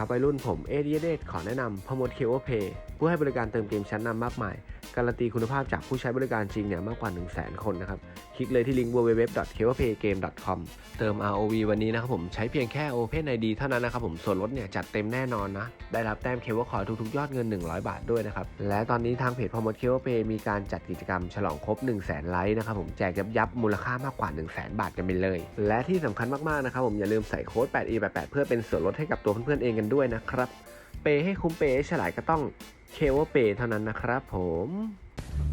ครับวัยรุ่นผมเอเดียเดขอแนะนำพมดเคโอเพย์ผู้ให้บริการเติมเกมชั้นนำมากมาย การันตีคุณภาพจากผู้ใช้บริการจริงเนี่ยมากกว่า 1 0 0 0 0แคนนะครับ คลิกเลยที่ลิงก์ www.keopaygame.com เติม ROV วันนี้นะครับผมใช้เพียงแค่ Open ID เท่านั้นนะครับผมส่วนลดเนี่ยจัดเต็มแน่นอนนะ ได้รับแต้มเคเบิลคอยทุกๆ ยอดเงิน 100 บาทด้วยนะครับ และตอนนี้ทางเพจพมดเคโอเพย์มีการจัดกิจกรรมฉลองครบ 1 0 0 0 0แไลค์นะครับผมแจกยับยับมูลค่ามากกว่า 1 0 0 0 0แบาทกันไปเลย และที่สำคัญมากๆนะครับผมอย่าลืมใส่โค้ด 8e88 เพื่อเป็นส่วนลดให้กับตัวเพื่อนๆเองกันด้วยนะครับ เปย์ให้คุ้มเปย์ให้ฉลาดก็ต้องเคเบิลเปย์เท่านั้นนะครับผม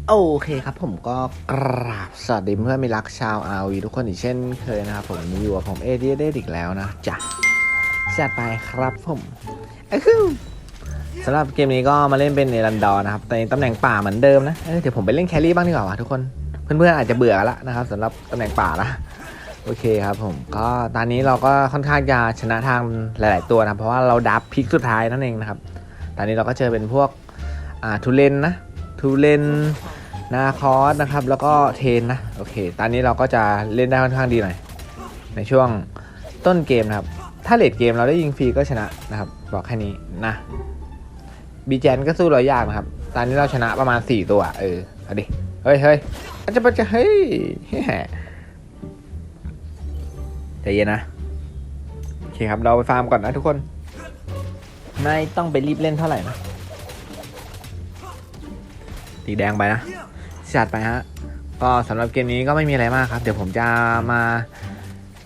โอเคครับผมก็กราบสวัสดีเพื่อนมีรักชาวอาวีทุกคนอีกเช่นเคยนะครับผมอยู่กับผมเอเดียเดอีกแล้วนะจ้ะจัดไปครับผมอะคือสำหรับเกมนี้ก็มาเล่นเป็นเอรันดอร์นะครับแต่ตำแหน่งป่าเหมือนเดิมนะเเดี๋ยวผมไปเล่นแครี่บ้างดีกว่าวะทุกคน เพื่อนๆอาจจะเบื่อละนะครับสำหรับตำแหน่งป่านะ โอเคครับผมก็ตอนนี้เราก็ค่อนข้างจะชนะทางหลาย ๆ ตัวนะเพราะว่าเราดับพิกสุดท้ายนั่นเองนะครับ ตอนนี้เราก็เจอเป็นพวกอ่าทูเลนนะทูเลนนาคอสนะครับ แล้วก็เทนนะโอเค ตอนนี้เราก็จะเล่นได้ค่อนข้างดีหน่อยในช่วงต้นเกมนะครับ ถ้าเลดเกมเราได้ยิงฟรีก็ชนะนะครับ บอกแค่นี้นะบีแจนก็สู้เรายากนะครับ ตอนนี้เราชนะประมาณ 4 ตัว เออเอาดิเฮ้ยเฮ้ยมันจะมันจะเฮ้ย ใจเย็นนะ โอเคครับ เราไปฟาร์มก่อนนะทุกคน ไม่ต้องไปรีบเล่นเท่าไหร่นะตีแดงไปนะจัดไปฮะ ก็สำหรับเกมนี้ก็ไม่มีอะไรมากครับ เดี๋ยวผมจะมา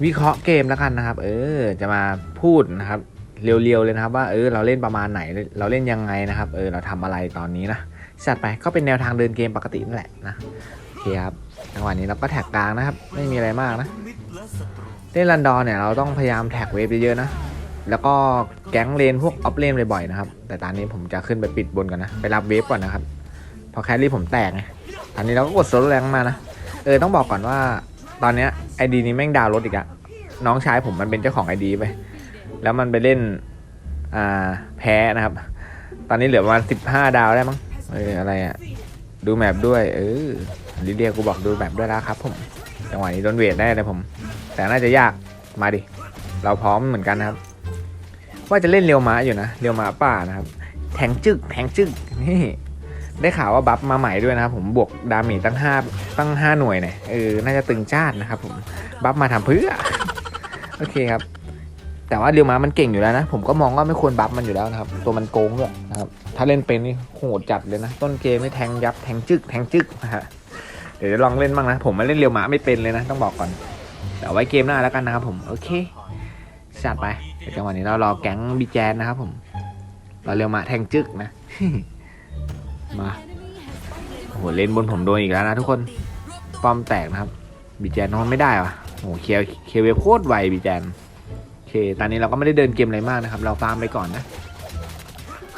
วิเคราะห์เกมแล้วกันนะครับ เออ จะมาพูดนะครับ เรียวๆเลยนะครับ ว่าเออเราเล่นประมาณไหน เราเล่นยังไงนะครับ เออเราทำอะไรตอนนี้นะจัดไปก็เป็นแนวทางเดินเกมปกตินั่นแหละนะโอเคครับจังหวะนี้เราก็แท็กกลางนะครับ ไม่มีอะไรมากนะ เล่นรันดอร์เนี่ยเราต้องพยายามแท็กเวฟเยอะๆนะ แล้วก็แก๊งเลนพวกออฟเลนบ่อยๆนะครับ แต่ตอนนี้ผมจะขึ้นไปปิดบนก่อนนะ ไปรับเวฟก่อนนะครับ พอแครี่ผมแตกไงตอนนี้เราก็กดโซลแรงมานะ เออต้องบอกก่อนว่า ตอนเนี้ยไอดีนี้แม่งดาวรถอีกอะน้องชายผมมันเป็นเจ้าของไอดีไป แล้วมันไปเล่น อ่า แพ้นะครับ ตอนนี้เหลือประมาณสิบห้าดาวได้มั้ง เอออะไรอะดูแมปด้วย เออลิเดียกูบอกดูแมปด้วยแล้วครับ ผม จังหวะนี้โดนเวทได้เลยผม แต่น่าจะยากมาดิ เราพร้อมเหมือนกันนะครับ ว่าจะเล่นเรียวม้าอยู่นะเรียวม้าป่านะครับ แทงจึกแทงจึกนี่ได้ข่าวว่าบัฟมาใหม่ด้วยนะครับผมบวกดาเมจตั้งห้าตั้งห้าหน่วยเนี่ยเออน่าจะตึงจ้านนะครับผมบัฟมาทำเพื่อโอเคครับ แต่ว่าเรียวม้ามันเก่งอยู่แล้วนะ ผมก็มองว่าไม่ควรบัฟมันอยู่แล้วนะครับ ตัวมันโกงด้วยนะครับ ถ้าเล่นเป็นนี่โหดจัดเลยนะ ต้นเกมไม่แทงยับแทงจึกแทงจึกนะฮะเดี๋ยวจะลองเล่นบ้างนะ ผมมาเล่นเรียวม้าไม่เป็นเลยนะ ต้องบอกก่อน แต่เอาไว้เกมหน้าแล้วกันนะครับผมโอเคจัดไปจังหวะนี้เรารอแก๊งบีแจนนะครับผมเราเรียวมาแทงจึกนะ มาโอ้โหเลนบนผมโดนอีกแล้วนะทุกคนป้อมแตกนะครับบีแจนนอนไม่ได้วะโอ้โหเคลียร์เคลียร์เวฟโคตรไวบีแจนโอเคตอนนี้เราก็ไม่ได้เดินเกมอะไรมากนะครับ เราฟาร์มไปก่อนนะ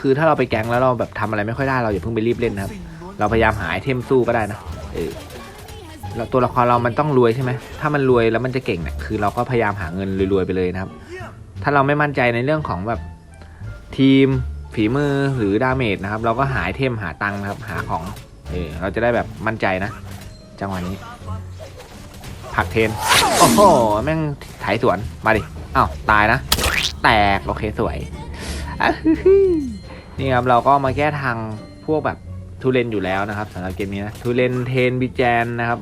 คือถ้าเราไปแก๊งแล้วเราแบบทำอะไรไม่ค่อยได้เราอย่าเพิ่งไปรีบเล่นนะครับ เราพยายามหาไอเทมสู้ก็ได้นะเออ แล้วตัวละครเรามันต้องรวยใช่ไหมถ้ามันรวยแล้วมันจะเก่งเนี่ยคือเราก็พยายามหาเงินรวยๆไปเลยนะครับ ถ้าเราไม่มั่นใจในเรื่องของแบบทีมฝีมือหรือดาเมจนะครับ เราก็หาเทมหาตังค์นะครับ หาของเออเราจะได้แบบมั่นใจนะ จังหวะนี้ผักเทน โอ้โห แม่งไถสวน มาดิอ้าวตายนะ แตก โอเคสวยอะฮึ่ยนี่ครับ เราก็มาแก้ทางพวกแบบทูเลนอยู่แล้วนะครับสำหรับเกมนี้นะทูเลนเทนบิแจนนะครับ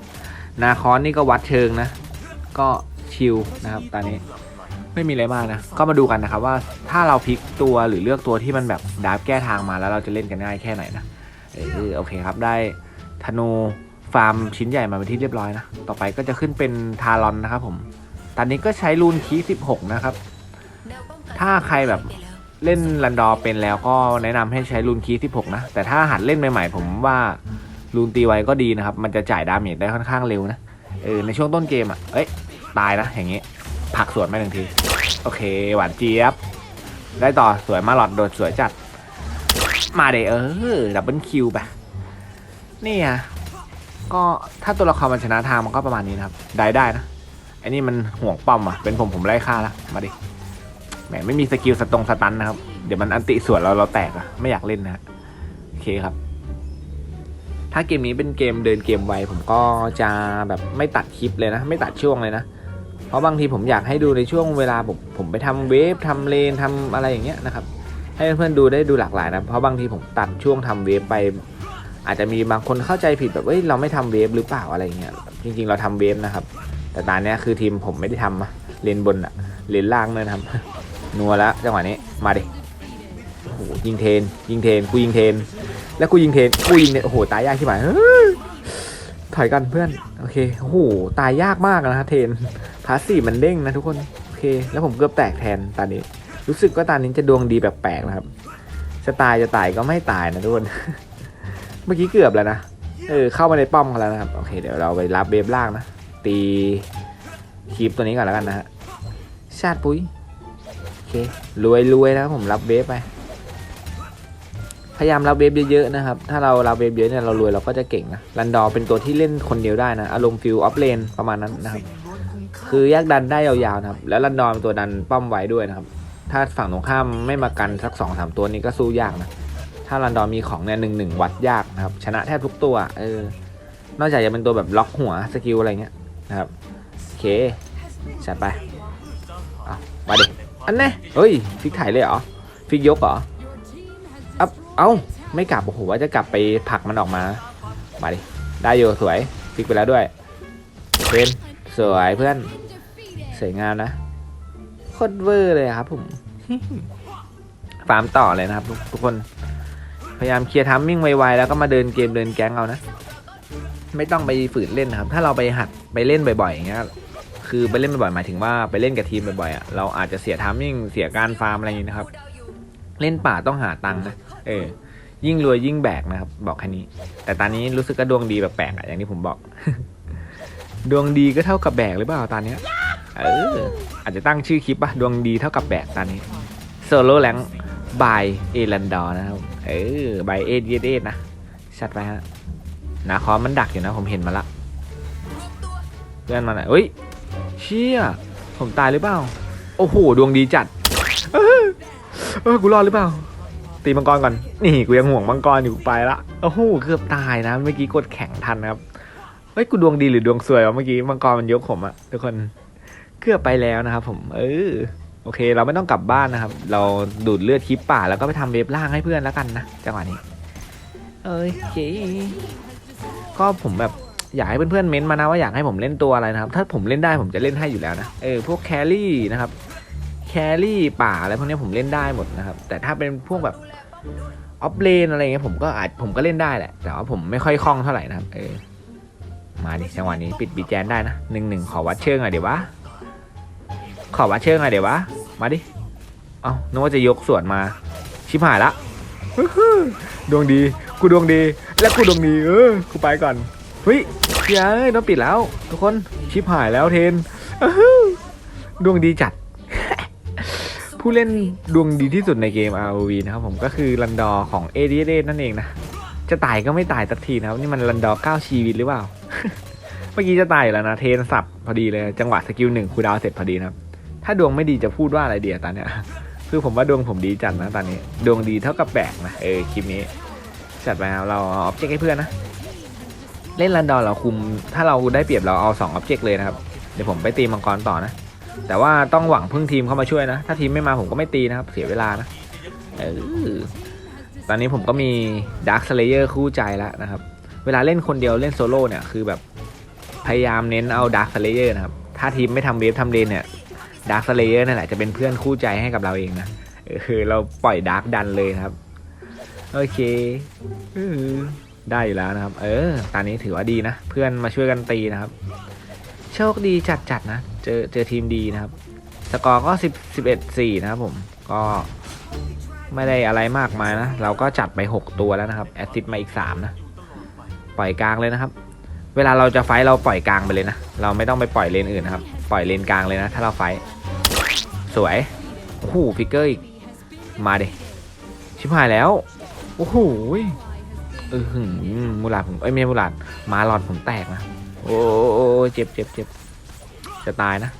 นาคอนนี่ก็วัดเชิงนะ ก็ชิลนะครับตอนนี้ไม่มีอะไรมากนะ ก็มาดูกันนะครับว่าถ้าเราพลิกตัวหรือเลือกตัวที่มันแบบดาร์ฟแก้ทางมาแล้วเราจะเล่นกันง่ายแค่ไหนนะเออโอเคครับได้ธนูฟาร์มชิ้นใหญ่มาเป็นที่เรียบร้อยนะ ต่อไปก็จะขึ้นเป็นทารอนนะครับผม ตอนนี้ก็ใช้รูนคี16 นะครับ ถ้าใครแบบเล่นรันดอร์เป็นแล้วก็แนะนำให้ใช้รูนคี16 นะ แต่ถ้าหัดเล่นใหม่ๆ ผมว่า รูนตีไวก็ดีนะครับ มันจะจ่ายดาเมจได้ค่อนข้างเร็วนะ เออ ในช่วงต้นเกมอะ เอ้ย ตายนะ อย่างงี้ ผักสวนไปหนึ่งที โอเค หวานเจี๊ยบ ได้ต่อ สวยมาหลอดโดดสวยจัด มาเดเออ ดับเบิลคิวไป นี่อะ ก็ถ้าตัวละครมันชนะทางมันก็ประมาณนี้นะครับ ได้ได้นะ ไอ้นี่มันห่วงป้อมอะ เป็นผมผมไล่ฆ่าละ มาดิ แหมไม่มีสกิลสตรงสตันนะครับ เดี๋ยวมันอันติส่วนเราเราแตกอะ ไม่อยากเล่นนะฮะโอเคครับ ถ้าเกมนี้เป็นเกมเดินเกมไวผมก็จะแบบไม่ตัดคลิปเลยนะ ไม่ตัดช่วงเลยนะ เพราะบางทีผมอยากให้ดูในช่วงเวลาผมผมไปทำเวฟทำเลนทำอะไรอย่างเงี้ยนะครับ ให้เพื่อนๆดูได้ดูหลากหลายนะ เพราะบางทีผมตัดช่วงทำเวฟไป อาจจะมีบางคนเข้าใจผิดแบบเอ้ยเราไม่ทำเวฟหรือเปล่าอะไรเงี้ย จริงๆเราทำเวฟนะครับ แต่ตอนนี้คือทีมผมไม่ได้ทำอะเลนบนอะเลนล่างเลยนะครับนัวแล้วจังหวะนี้มาดิโอ้โหยิงเทน ยิงเทนกูยิงเทน แล้วกูยิงเทนกูยิงเนี่ยโอ้โหตายยากที่หนเฮ้ยถอยกันเพื่อนโอเคโอ้โหตายยากมากนะฮะเทนพาสซีมันเด้งนะทุกคนโอเค แล้วผมเกือบแตกแทนตอนนี้ รู้สึกว่าตอนนี้จะดวงดีแบบแปลกนะครับจะตายจะตายก็ไม่ตายนะทุกคน เมื่อกี้เกือบแล้วนะเออเข้ามาในป้อมกันแล้วนะครับโอเคเดี๋ยวเราไปรับเบฟล่างนะตีคีปตัวนี้ก่อนแล้วกันนะฮะชาติปุ้ยโอเครวยรวยนะครับผมรับเบฟไป ยายามรับเวฟเยอะๆนะครับ ถ้าเรารับเวฟเยอะเนี่ยเรารวยเราก็จะเก่งนะรันดอร์เป็นตัวที่เล่นคนเดียวได้นะ อารมณ์ฟิลออฟเลนประมาณนั้นนะครับ คือแยกดันได้ยาวๆนะครับ แล้วรันดอร์เป็นตัวดันป้อมไว้ด้วยนะครับ ถ้าฝั่งตรงข้ามไม่มากันสักสองสามตัวนี้ก็สู้ยากนะ ถ้ารันดอร์มีของเนี่ยหนึ่งหนึ่งวัดยากนะครับ ชนะแทบทุกตัว เออ นอกจากจะเป็นตัวแบบล็อกหัวสกิลอะไรเงี้ยนะครับ โอเคจัดไปเอามาดิอันแน่เฮ้ยฟิกถ่ายเลยเหรอฟิกยกเหรอ เอ้าไม่กลับโอ้โหว่าจะกลับไปผลักมันออกมา มาดิ ได้อยู่สวยฟิกไปแล้วด้วยเป็นสวยเพื่อนสวยงามนะโคตรเวอร์เลยครับผมฟาร์มต่อเลยนะครับทุกทุกคน พยายามเคลียร์ทัมมิ่งไวๆแล้วก็มาเดินเกมเดินแก๊งเอานะ ไม่ต้องไปฝืนเล่นนะครับ ถ้าเราไปหัดไปเล่นบ่อยๆอย่างเงี้ยคือไปเล่นบ่อยๆหมายถึงว่าไปเล่นกับทีมบ่อยๆอะเราอาจจะเสียทัมมิ่งเสียการฟาร์มอะไรอย่างงี้นะครับ เล่นป่าต้องหาตังค์นะ เออ ยิ่งรวยยิ่งแบกนะครับ บอกแค่นี้ แต่ตอนนี้รู้สึกก็ดวงดีแบบแปลกอะอย่างที่ผมบอก ดวงดีก็เท่ากับแบกหรือเปล่าตอนเนี้ยเอออาจจะตั้งชื่อคลิปปะดวงดีเท่ากับแบกตอนนี้โซโล่แรงบายเอรันดอนะครับ เออบายเอเดเดนะชัดไปฮะนาคอมมันดักอยู่นะผมเห็นมาละเพื่อนมันอะเฮ้ยเชี่ยผมตายหรือเปล่า โอ้โห ดวงดีจัด เออเออกูรอดหรือเปล่า ตีมังกรก่อน นี่กูยังห่วงมังกรอยู่ไปละโอ้โหเกือบตายนะเมื่อกี้กดแข่งทันนะครับเฮ้ยกูดวงดีหรือดวงสวยวะเมื่อกี้มังกรมันยกผมอะทุกคนเกือบไปแล้วนะครับผมเออโอเค เราไม่ต้องกลับบ้านนะครับ เราดูดเลือดคลิปป่าแล้วก็ไปทำเว็บล่างให้เพื่อนแล้วกันนะจังหวะนี้เอ้ยเจ๊ก็ผมแบบอยากให้เพื่อนๆเม้นต์มานะว่าอยากให้ผมเล่นตัวอะไรนะครับ ถ้าผมเล่นได้ผมจะเล่นให้อยู่แล้วนะเออพวกแครี่นะครับ แครี่ป่าอะไรพวกนี้ผมเล่นได้หมดนะครับ แต่ถ้าเป็นพวกแบบออฟเลนอะไรเงี้ยผมก็อาจผมก็เล่นได้แหละ แต่ว่าผมไม่ค่อยคล่องเท่าไหร่นะครับ เออ มาดิจังหวะนี้ปิดบีแจนได้นะหนึ่งหนึ่งขอวัดเชิงหน่อยเดี๋ยววะ ขอวัดเชิงหน่อยเดี๋ยววะ มาดิ เอ้านึกว่าจะยกส่วนมา ชิบหายละดวงดี กูดวงดี และกูดวงดี เออ กูไปก่อนเฮ้ยเฮ้ยต้องปิดแล้ว ทุกคน ชิบหายแล้วเทนดวงดีจัด ผู้เล่นดวงดีที่สุดในเกม ROV นะครับผมก็คือรันดอร์ของ a d d นั่นเองนะ จะตายก็ไม่ตายสักทีนะครับ นี่มันรันดอร์9ชีวิตหรือเปล่า เมื่อกี้จะตายอยู่แล้วนะ เทนสับพอดีเลยจังหวะสกิลหนึ่งคูดาวเสร็จพอดีนะครับ ถ้าดวงไม่ดีจะพูดว่าอะไรเดียตอนเนี้ยคือผมว่าดวงผมดีจัดนะตอนนี้ ดวงดีเท่ากับแบกนะเออคลิปนี้จัดไปครับเราเอาออบเจกต์ให้เพื่อนนะเล่นรันดอร์เราคุม ถ้าเราได้เปรียบเราเอา2ออบเจกต์เลยนะครับ เดี๋ยวผมไปตีมังกรต่อนะ แต่ว่าต้องหวังพึ่งทีมเข้ามาช่วยนะ ถ้าทีมไม่มาผมก็ไม่ตีนะครับ เสียเวลานะเออตอนนี้ผมก็มี Dark Slayer คู่ใจแล้วนะครับ เวลาเล่นคนเดียวเล่นโซโล่เนี่ยคือแบบพยายามเน้นเอา Dark Slayer นะครับ ถ้าทีมไม่ทำเวฟทำเลนเนี่ย Dark Slayer นั่นแหละจะเป็นเพื่อนคู่ใจให้กับเราเองนะเออเราปล่อย Dark ดันเลยครับ โอเคได้อยู่แล้วนะครับ เออ ตอนนี้ถือว่าดีนะ เพื่อนมาช่วยกันตีนะครับ โชคดีจัดๆนะ เจอเจอทีมดีนะครับ สกอร์ก็สิบสิบเอ็ดสี่นะครับผม ก็ไม่ได้อะไรมากมายนะ เราก็จัดไป 6 ตัวแล้วนะครับ แอสซิดมาอีก 3 นะ ปล่อยกลางเลยนะครับ เวลาเราจะไฟเราปล่อยกลางไปเลยนะ เราไม่ต้องไปปล่อยเลนอื่นนะครับ ปล่อยเลนกลางเลยนะ ถ้าเราไฟ สวยโอ้โหฟิกเกอร์อีก มาดิชิบหายแล้ว โอ้โหเออหึงมูลาดผม เอ้ยไม่ใช่มูลาดมาหลอดผมแตกนะ โอ้โอ้เจ็บเจ็บเจ็บ จะตายนะ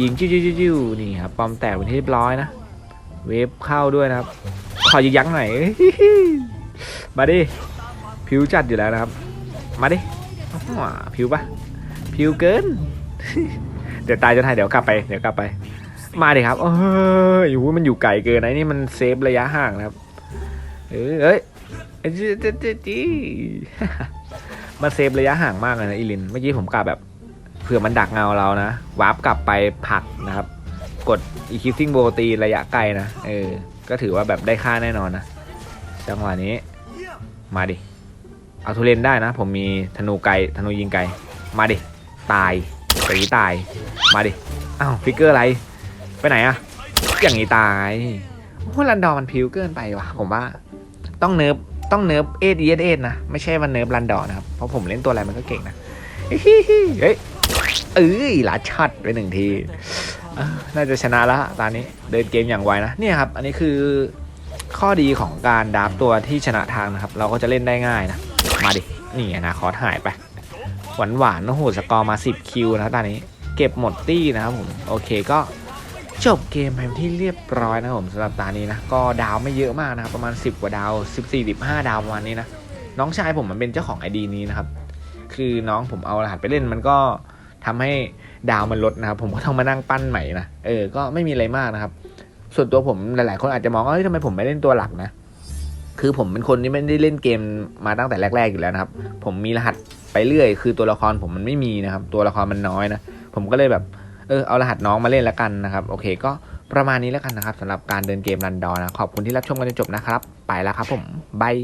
ยิงจิ้วจิ้วนี่ครับปอมแตกเป็นที่เรียบร้อยนะ เวฟเข้าด้วยนะครับ ขอยิงยั้งหน่อยมาดิผิวจัดอยู่แล้วนะครับ มาดิผิวปะผิวเกิน เดี๋ยวตายจะตายเดี๋ยวกลับไปเดี๋ยวกลับไป มาดิครับเอ้ยอยู่มันอยู่ไกลเกินนะนี่มันเซฟระยะห่างนะครับ เอ้ยเอ้ยเจ๊มันเซฟระยะห่างมากเลยนะอีลิน เมื่อกี้ผมกลับแบบ เผื่อมันดักเงาเรานะวาร์ปกลับไปผักนะครับ กดอีคิซิ่งโบตีระยะไกลนะเออก็ถือว่าแบบได้ค่าแน่นอนนะจังหวะนี้มาดิเอาทุเรนได้นะ ผมมีธนูไกลธนูยิงไกลมาดิตายตีตายมาดิอ้าวฟิกเกอร์อะไรไปไหนอะอย่างนี้ตายโอ้รันดอร์มันพิวเกินไปว่ะผมว่า ต้องเนิร์ฟต้องเนิร์ฟเอสเอสเอสนะ ไม่ใช่ว่าเนิร์ฟรันดอร์นะครับ เพราะผมเล่นตัวอะไรมันก็เก่งนะ เฮ้ย เอ้ยหลาช็อตไปหนึ่งที น่าจะชนะแล้วตอนนี้เดินเกมอย่างไวนะเนี่ยครับ อันนี้คือข้อดีของการดับตัวที่ชนะทางนะครับ เราก็จะเล่นได้ง่ายนะ มาดิ นี่นะคอร์หายไป หวานหวานโอ้โหสกอร์มา 10 คิวนะตอนนี้เก็บหมดตี้นะครับผม โอเคก็จบเกมไปเป็นที่เรียบร้อยนะครับผมสำหรับตานี้นะ ก็ดาวไม่เยอะมากนะครับประมาณ 10 กว่าดาว 14 15 ดาวประมาณนี้นะ น้องชายผมมันเป็นเจ้าของไอดีนี้นะครับ คือน้องผมเอารหัสไปเล่นมันก็ ทำให้ดาวมันลดนะครับ ผมก็ต้องมานั่งปั้นใหม่นะเออ ก็ไม่มีอะไรมากนะครับ ส่วนตัวผมหลาย ๆ คนอาจจะมองว่าเฮ้ยทำไมผมไม่เล่นตัวหลักนะ คือผมเป็นคนที่ไม่ได้เล่นเกมมาตั้งแต่แรก ๆ อยู่แล้วนะครับ ผมมีรหัสไปเรื่อย คือตัวละครผมมันไม่มีนะครับ ตัวละครมันน้อยนะ ผมก็เลยแบบ เออ เอารหัสน้องมาเล่นแล้วกันนะครับ โอเค ก็ประมาณนี้แล้วกันนะครับสำหรับการเดินเกมรันดอร์นะ ขอบคุณที่รับชมกันจนจบนะครับ ไปแล้วครับผมบาย